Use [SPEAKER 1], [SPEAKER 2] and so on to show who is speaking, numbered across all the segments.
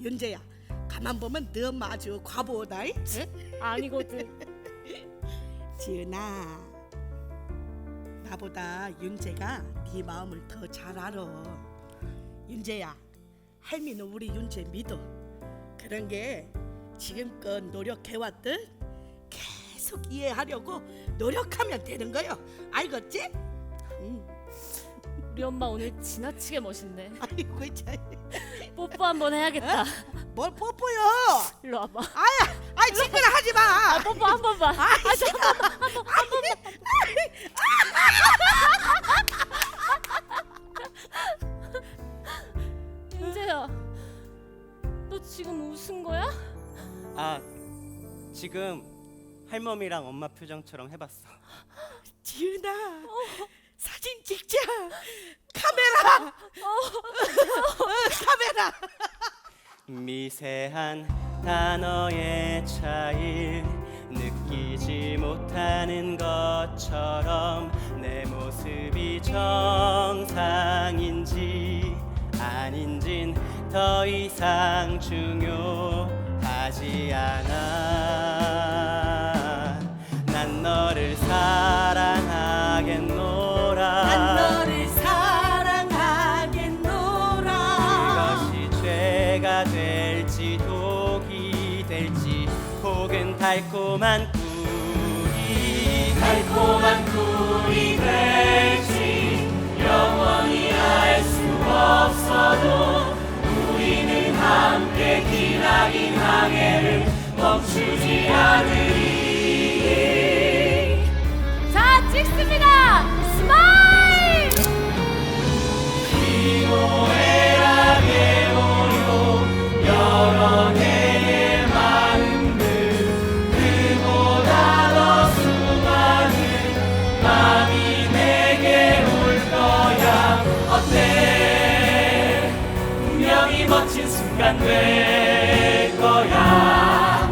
[SPEAKER 1] 윤재야 가만 보면 너 마주 과보다 이?
[SPEAKER 2] 아니거든.
[SPEAKER 1] 지은아 나보다 윤재가 네 마음을 더 잘 알아 윤재야 할미는 우리 윤재 믿어 그런 게 지금껏 노력해왔듯 계속 이해하려고 노력하면 되는 거요 알겠지? 응.
[SPEAKER 2] 우리 엄마 오늘 지나치게 멋있네.
[SPEAKER 1] 아이고 참.
[SPEAKER 2] 뽀뽀 한번 해야겠다.
[SPEAKER 1] 뭘 뽀뽀요
[SPEAKER 2] 일로 와봐.
[SPEAKER 1] 아야 아이 친구나 하지 마
[SPEAKER 2] 아, 뽀뽀 한 번만.
[SPEAKER 1] 아.
[SPEAKER 2] 윤재야, 너 지금 웃은 거야?
[SPEAKER 3] 아 지금 할머니랑 엄마 표정처럼 해봤어.
[SPEAKER 1] 지은아
[SPEAKER 3] 미세한 단어의 차이 느끼지 못하는 것처럼 내 모습이 정상인지 아닌진 더 이상 중요하지 않아 될지 독이 될지 혹은 달콤한 꿀이 달콤한 꿀이 될지 영원히 알 수 없어도 우리는 함께 기나긴 항해를 멈추지 않으리
[SPEAKER 2] 자, 찍습니다. 스마일!
[SPEAKER 3] 어때 분명히 멋진 순간 될 거야.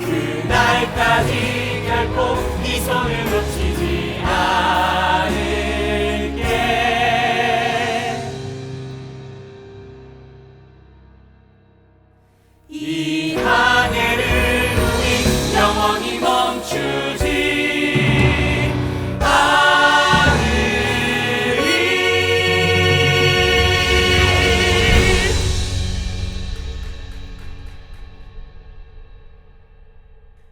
[SPEAKER 3] 그날까지 결코 네 손을